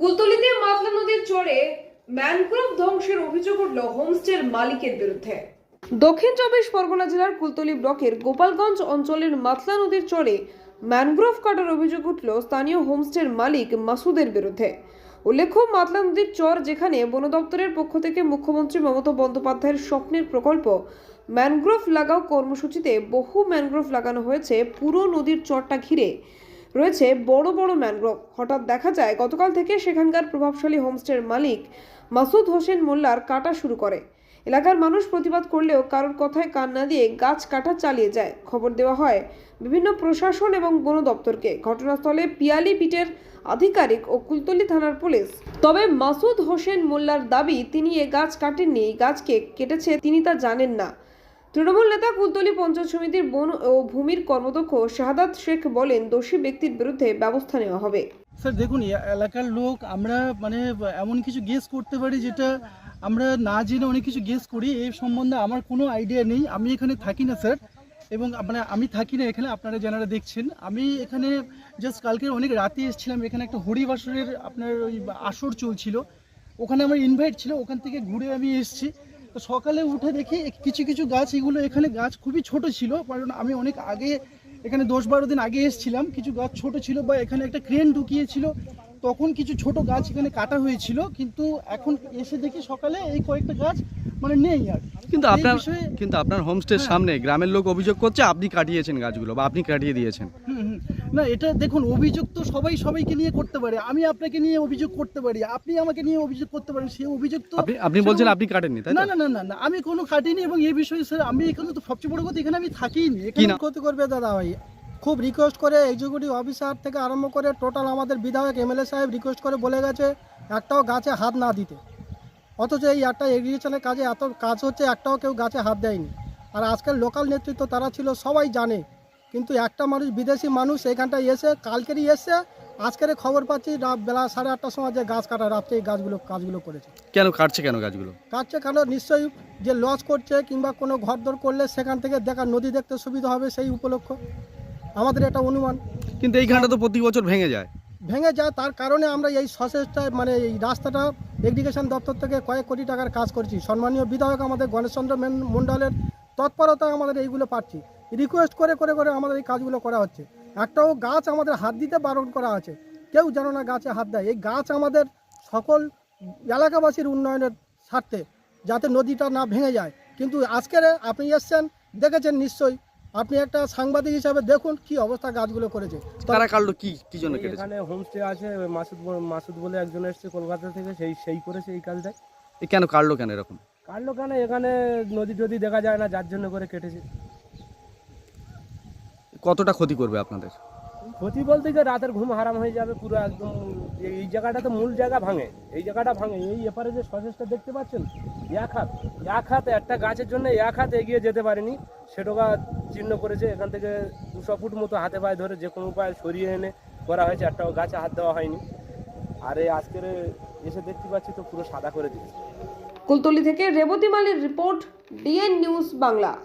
কুলতলিতে মাতলা নদীর চরে ম্যানগ্রোভ ধ্বংসের অভিযোগ উঠল হোমস্টের মালিকের বিরুদ্ধে। দক্ষিণ চব্বিশ পরগনা জেলার কুলতলি ব্লকের গোপালগঞ্জ অঞ্চলের মাতলা নদীর চরে ম্যানগ্রোভ কাটার অভিযোগ উঠল স্থানীয় হোমস্টের মালিক মাসুদের বিরুদ্ধে। উল্লেখ্য, মাতলা নদীর চর যেখানে বন দপ্তরের পক্ষ থেকে মুখ্যমন্ত্রী মমতা বন্দ্যোপাধ্যায়ের স্বপ্নের প্রকল্প, ম্যানগ্রোভ লাগাও কর্মসূচিতে বহু ম্যানগ্রোভ লাগানো হয়েছে, পুরো নদীর চরটা ঘিরে। রয়েছে বড় বড় ম্যানগ্রোভ। হঠাৎ দেখা যায়, গতকাল থেকে সেখানকার প্রভাবশালী হোমস্টের মালিক মাসুদ হোসেন মোল্লার কাটা শুরু করে। এলাকার মানুষ প্রতিবাদ করলেও কারোর কথায় কান না দিয়ে গাছ কাটা চালিয়ে যায়। খবর দেওয়া হয়, বিভিন্ন প্রশাসন এবং বন দপ্তরকে। ঘটনাস্থলে পিয়ালি পিটের আধিকারিক ও কুলতলি থানার পুলিশ। তবে মাসুদ হোসেন মোল্লার দাবি, তিনি এ গাছ কাটেননি। গাছকে কেটেছে, তিনি তা জানেন না। তৃণমূল নেতা কুলতলি পঞ্চায়েত সমিতির বন ও ভূমির কর্মদক্ষ শাহাদাত শেখ বলেন, দোষী ব্যক্তির বিরুদ্ধে ব্যবস্থা নেওয়া হবে। স্যার, দেখুন এলাকার লোক, আমরা মানে এমন কিছু গেস করতে পারি যেটা আমরা না জেনে অনেক কিছু গেস করি। এই সম্বন্ধে আমার কোনো আইডিয়া নেই। আমি এখানে থাকি না, স্যার। এবং মানে আমি থাকি না এখানে, আপনারা যারা দেখছেন। আমি এখানে জাস্ট কালকে অনেক রাতে এসেছিলাম। এখানে একটা হরিবাসরের আপনার ওই আসর চলছিল। ওখানে আমার ইনভাইট ছিল। ওখান থেকে ঘুরে আমি এসেছি। তো সকালে উঠে দেখি কিছু কিছু গাছ এগুলো এখানে গাছ খুবই ছোট ছিল কারণ আমি অনেক আগে এখানে দশ বারো দিন আগে এসেছিলাম কিছু গাছ ছোট ছিল বা এখানে একটা ক্রেন ঢুকিয়েছিল তখন কিছু ছোট গাছ এখানে কাটা হয়েছিল কিন্তু এখন এসে দেখি সকালে এই কয়েকটা গাছ মানে নেই আর কিন্তু আপনার কিন্তু আপনার হোমস্টের হ্যাঁ। সামনে গ্রামের লোক অভিযোগ করছে আপনি কাটিয়েছেন গাছগুলো বা আপনি কাটিয়ে দিয়েছেন হুম, হুম। না এটা দেখুন অভিযোগ তো সবাই সবাইকে নিয়ে করতে পারে। আমি আপনাকে নিয়ে অভিযোগ করতে পারি। আপনি আমাকে নিয়ে অভিযোগ করতে পারেন। সেই অভিযোগ তো আপনি বলছেন আপনি কাটেননি তাই না না না না না আমি কোনো কাটিনি এবং এই বিষয়ে স্যার আমি এখানে তো সবচেয়ে বড় কথা এখানে আমি থাকিনি এখানে? ক্ষতি করবে দাদা ভাই। খুব রিকোয়েস্ট করে এক্সিকিউটিভ অফিসার থেকে আরম্ভ করে টোটাল আমাদের বিধায়ক এমএলএ সাহেব রিকোয়েস্ট করে বলে গেছে একটাও গাছে হাত না দিতে। অথচ এই একটা এগ্রিকালচারের কাজে এত কাজ হচ্ছে একটাও কেউ গাছে হাত দেয়নি। আর আজকের লোকাল নেতৃত্ব তারা ছিল সবাই জানে কিন্তু একটা মানুষ বিদেশি মানুষ এখানটায় এসে কালকেরই এসে আজকের খবর পাচ্ছি রাত বেলা সাড়ে আটটার সময় যে গাছ কাটা রাত্রে এই গাছগুলো কাজগুলো করেছে। কেন কাটছে কেন গাছগুলো? কাটছে কেন? নিশ্চয়ই যে লস করছে কিংবা কোনো ঘর ঘরদর করলে সেখান থেকে দেখা নদী দেখতে সুবিধা হবে সেই উপলক্ষ। আমাদের এটা অনুমান। কিন্তু এইখানটা তো প্রতি বছর ভেঙে যায়। ভেঙে যায় তার কারণে আমরা এই সসেসটা মানে এই রাস্তাটা এডুকেশন দপ্তর থেকে কয়েক কোটি টাকার কাজ করছি। সম্মানীয় বিধায়ক আমাদের গণেশচন্দ্র মেন- মণ্ডলের তৎপরতা আমাদের এইগুলো পাচ্ছি। রিকোয়েস্ট করে করে করে আমাদের এই কাজগুলো করা হচ্ছে। একটাও গাছ আমাদের হাত দিতে বারণ করা আছে। কেউ যেন না গাছে হাত দেয়। এই গাছ আমাদের সকল এলাকাবাসীর উন্নয়নের স্বার্থে যাতে নদীটা না ভেঙে যায়। কিন্তু আজকের আপনি এসছেন দেখেছেন নিশ্চয়ই। আপনি একটা সাংবাদিক হিসাবে দেখুন কি অবস্থা গাছগুলো করেছে। তারা কাটলো কি কি জন্য কেটেছে? এখানে হোমস্টে আছে মাসুদ বলে- মাসুদ বলে একজন এসছে কলকাতা থেকে সেই সেই করেছে এই কাজটা কেন কাটলো কেন এরকম? কাটলো কেন? এখানে নদী টদী দেখা যায় না যার জন্য করে কেটেছে। কতটা ক্ষতি করবে আপনাদের? ক্ষতি বলতে গিয়ে রাতের ঘুম হারাম হয়ে যাবে পুরো একদম এই- জায়গাটা তো মূল জায়গা ভাঙে। এই জায়গাটা ভাঙে। এই এপারে যে সসেসটা দেখতে পাচ্ছেন এক হাত এক হাত একটা গাছের জন্য এক হাত এগিয়ে যেতে পারেনি। সেটা চিহ্ন করেছে এখান থেকে দুশো ফুট মতো হাতে পায়ে ধরে যে কোনো উপায় সরিয়ে এনে করা হয়েছে একটাও গাছে হাত দেওয়া হয়নি। আর এই আজকের এসে দেখতে পাচ্ছি তো পুরো সাদা করে দিয়েছে। কুলতলি থেকে রেবতী মালির রিপোর্ট ডিএন নিউজ বাংলা।